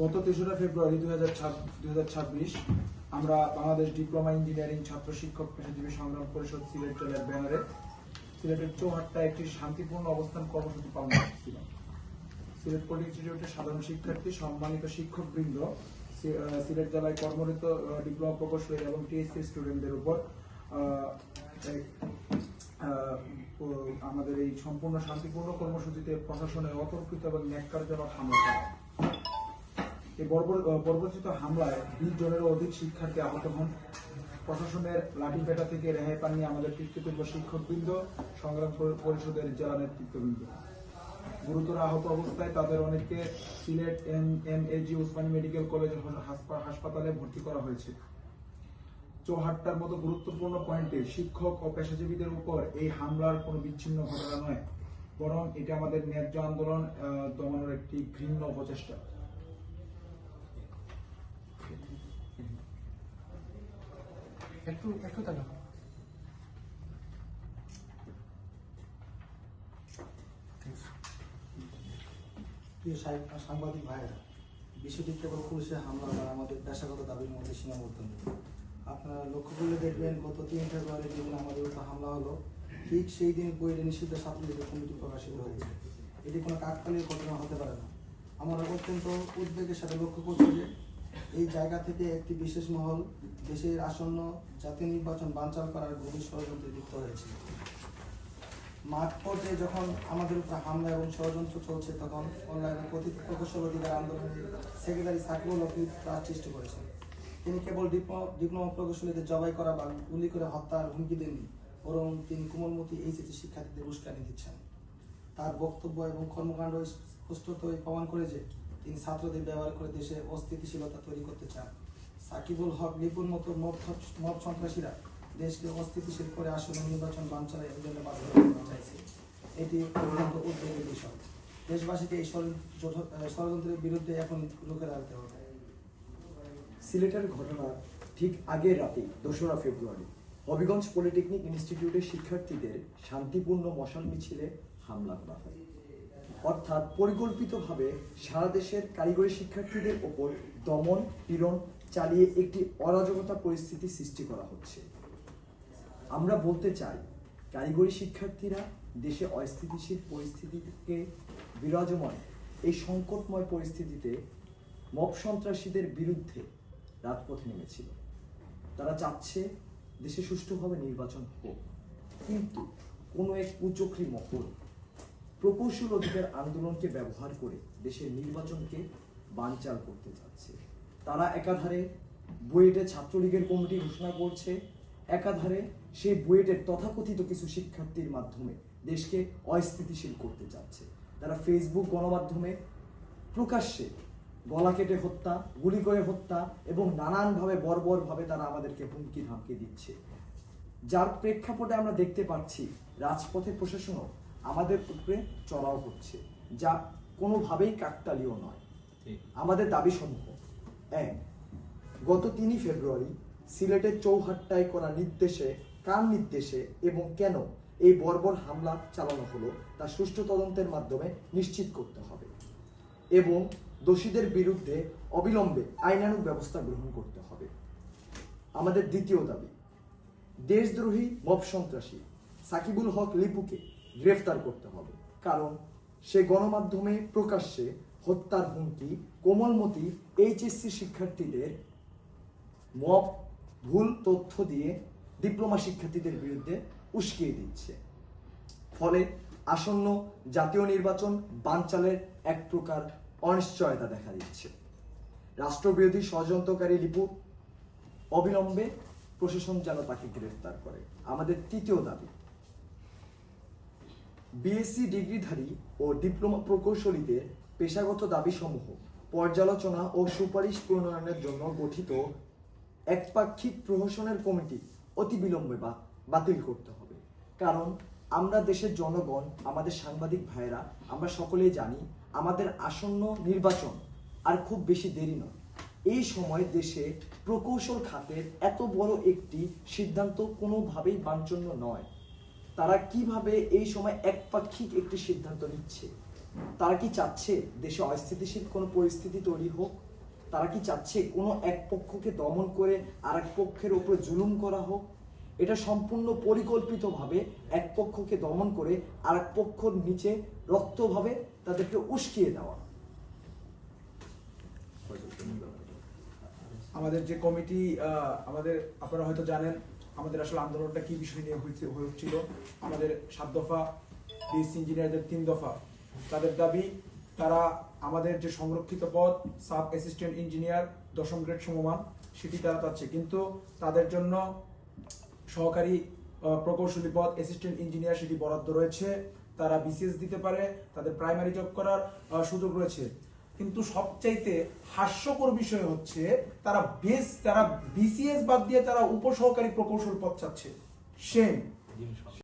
গত তেসরা ফেব্রুয়ারি দুই আমরা বাংলাদেশ ডিপ্লোমা ইঞ্জিনিয়ারিং ছাত্র শিক্ষক পেশাজীবী সংগ্রাম পরিষদ সিলেট জেলার ব্যানারে, সিলেটের চৌহাট্টায় একটি শান্তিপূর্ণ অবস্থান কর্মসূচি পালন করছিলাম সিলেট পলি ইনস্টিটিউটের সাধারণ শিক্ষার্থী, সম্মানিত শিক্ষক বৃন্দ সিলেট জেলায় কর্মরত ডিপ্লোমা প্রকৌশলী এবং টিএসসি স্টুডেন্টদের উপর আমাদের এই সম্পূর্ণ শান্তিপূর্ণ কর্মসূচিতে প্রশাসনের অতর্কিত এবং ন্যাক্কারজনক হামলা এই বর্বর- বর্বরচিত হামলায় বিশ জনেরও অধিক শিক্ষার্থী আহত হন। প্রশাসনের লাঠিপেটা থেকে রেহাই পাননি আমাদের কৃতজ্ঞ শিক্ষকবৃন্দ, সংগ্রাম পরিষদের জেলা নেতৃত্ববৃন্দ। গুরুতর আহত অবস্থায় তাদের অনেককে Sylhet M M A G Osmani medical college হাসপা- হাসপাতালে ভর্তি করা হয়েছে। চৌহাট্টার মতো গুরুত্বপূর্ণ পয়েন্টে শিক্ষক ও পেশাজীবীদের উপর এই হামলার কোনো বিচ্ছিন্ন ঘটনা নয়, বরং এটা আমাদের ন্যায্য আন্দোলন দমানোর একটি ঘৃণ্য অপচেষ্টা একটু একটু তাকাও প্রিয় সাংবাদিক ভাইয়েরা বিষয়টি কেবল পুলিশের হামলা আমাদের পেশাগত দাবির মধ্যে সীমাবদ্ধ নেই। আপনারা লক্ষ্য করলে দেখবেন, গত তিন ফেব্রুয়ারি আমাদের উপর হামলা হলো, ঠিক সেই দিন বইয়ের নিষিদ্ধ ছাত্রলীগের কমিটি প্রকাশিত হয়েছে। এটি কোনো কাকতালীয় ঘটনা হতে পারে না। আমরা অত্যন্ত উদ্বেগের সাথে লক্ষ্য করছি যে এই জায়গা থেকে একটি বিশেষ মহল, দেশের আসন্ন জাতীয় নির্বাচন বানচাল করার গভীর ষড়যন্ত্রে লিপ্ত হয়েছে। মাঠ পর্যায়ে যখন আমাদের উপর হামলা এবং ষড়যন্ত্র চলছে, তখন অনলাইনে প্রকৌশল অধিকার আন্দোলনের সেক্রেটারি সাকিবুল হকিব প্রাণ সৃষ্টি করেছেন। তিনি কেবল ডিপ্লো- ডিপ্লোমা প্রকৌশলীদের জবাই করা বা গুলি করে হত্যার হুমকি দেননি, বরং তিনি কোমলমতি এইচএসি শিক্ষার্থীদের উস্কানি দিচ্ছেন। তার বক্তব্য এবং কর্মকাণ্ড স্পষ্টতই প্রমাণ করে যে তিনি ছাত্রদের ব্যবহার করে দেশে অস্থিতিশীলতা তৈরি করতে চান। সাকিবুল হক লিপুর মতো মব সন্ত্রাসীরা দেশকে অস্থিতিশীল করে আসন্ন নির্বাচন বাঞ্ছায় এর জন্য বাধ্য করতে চাইছে। এটি অত্যন্ত উদ্বেগের বিষয়। দেশবাসীকে এই ষড়যন্ত্রের বিরুদ্ধে এখন রুখে দাঁড়াতে হবে। সিলেটের ঘটনা ঠিক আগের রাতে দোসরা ফেব্রুয়ারি হবিগঞ্জ পলিটেকনিক ইনস্টিটিউটের শিক্ষার্থীদের শান্তিপূর্ণ মশাল মিছিলে হামলা করা হয়। অর্থাৎ পরিকল্পিতভাবে সারা দেশের কারিগরি শিক্ষার্থীদের ওপর দমন, পীড়ন চালিয়ে একটি অরাজকতা পরিস্থিতি সৃষ্টি করা হচ্ছে। আমরা বলতে চাই, কারিগরি শিক্ষার্থীরা দেশে অস্থিতিশীল পরিস্থিতিকে বিরাজমান এই সংকটময় পরিস্থিতিতে মব সন্ত্রাসীদের বিরুদ্ধে রাজপথে নেমেছিল। তারা চাচ্ছে দেশে সুষ্ঠুভাবে নির্বাচন হোক, কিন্তু কোনো এক কুচক্রী মহল প্রকৌশল অধিকার আন্দোলনকে ব্যবহার করে দেশের নির্বাচনকে বানচাল করতে চাচ্ছে তারা একাধারে বুয়েটে ছাত্রলীগের কমিটি ঘোষণা করছে। একাধারে সেই বুয়েটের তথাকথিত কিছু শিক্ষার্থীর মাধ্যমে দেশকে অস্থিতিশীল করতে চাচ্ছে তারা ফেসবুক গণমাধ্যমে প্রকাশ্যে গলা কেটে হত্যা, গুলি করে হত্যা এবং নানানভাবে বর্বরভাবে তারা আমাদেরকে হুমকি ধামকি দিচ্ছে। যার প্রেক্ষাপটে আমরা দেখতে পাচ্ছি, রাজপথে প্রশাসনও আমাদের উপরে চড়াও হচ্ছে যা কোনোভাবেই কাকতালীয় নয়। আমাদের দাবি সমূহ এক গত তিনই ফেব্রুয়ারি সিলেটের চৌহাট্টায় করা নির্দেশে কার নির্দেশে এবং কেন এই বর্বর হামলা চালানো হলো তা সুষ্ঠু তদন্তের মাধ্যমে নিশ্চিত করতে হবে এবং দোষীদের বিরুদ্ধে অবিলম্বে আইনানুগ ব্যবস্থা গ্রহণ করতে হবে। আমাদের দ্বিতীয় দাবি দেশদ্রোহী মব সন্ত্রাসী সাকিবুল হক লিপুকে গ্রেফতার করতে হবে। কারণ সে গণমাধ্যমে প্রকাশ্যে হত্যার হুমকি কোমলমতি এইচএসসি শিক্ষার্থীদের মব, ভুল তথ্য দিয়ে ডিপ্লোমা শিক্ষার্থীদের বিরুদ্ধে উস্কিয়ে দিচ্ছে। ফলে আসন্ন জাতীয় নির্বাচন বানচালের এক প্রকার অনিশ্চয়তা দেখা দিচ্ছে। রাষ্ট্রবিরোধী ষড়যন্ত্রকারী লিপু অবিলম্বে প্রশাসন যেন তাকে গ্রেফতার করে। আমাদের তৃতীয় দাবি বিএসসি ডিগ্রিধারী ও ডিপ্লোমা প্রকৌশলীদের পেশাগত দাবিসমূহ পর্যালোচনা ও সুপারিশ প্রণয়নের জন্য গঠিত একপাক্ষিক প্রহসনের কমিটি অতি বিলম্বে বা বাতিল করতে হবে। কারণ আমরা দেশের জনগণ, আমাদের সাংবাদিক ভাইয়েরা, আমরা সকলেই জানি আমাদের আসন্ন নির্বাচন আর খুব বেশি দেরি নয়। এই সময় দেশে প্রকৌশল খাতের এত বড় একটি সিদ্ধান্ত কোনোভাবেই বাঞ্ছন্য নয়। তারা কীভাবে এই সময় একপাক্ষিক একটি সিদ্ধান্ত নিচ্ছে? তারা কি চাচ্ছে দেশে অস্থিতিশীল কোনো পরিস্থিতি তৈরি হোক? তারা কি চাচ্ছে কোনো এক পক্ষকে দমন করে আর এক পক্ষের উপরে জুলুম করা হোক? এটা সম্পূর্ণ পরিকল্পিতভাবে এক পক্ষকে দমন করে আর এক পক্ষর নিচে রক্তভাবে তাদেরকে উস্কিয়ে দেওয়া। আমাদের যে কমিটি আমাদের, আপনারা হয়তো জানেন আমাদের আসলে আন্দোলনটা কি বিষয় নিয়ে হয়েছে হচ্ছিল আমাদের সাত দফা বিএস ইঞ্জিনিয়ারদের তিন দফা। তাদের দাবি, তারা আমাদের যে সংরক্ষিত পদ সাব অ্যাসিস্ট্যান্ট ইঞ্জিনিয়ার, দশম গ্রেড সমমান, সেটি তারা পাচ্ছে কিন্তু তাদের জন্য সহকারী প্রকৌশলী পদ, অ্যাসিস্ট্যান্ট ইঞ্জিনিয়ার সেটি বরাদ্দ রয়েছে। তারা বিসিএস দিতে পারে, তাদের প্রাইমারি জব করার সুযোগ রয়েছে। কিন্তু সবচাইতে হাস্যকর বিষয় হচ্ছে তারা বেস তারা বিসিএস বাদ দিয়ে তারা উপসহকারী প্রকৌশল পদ চাচ্ছে। সেম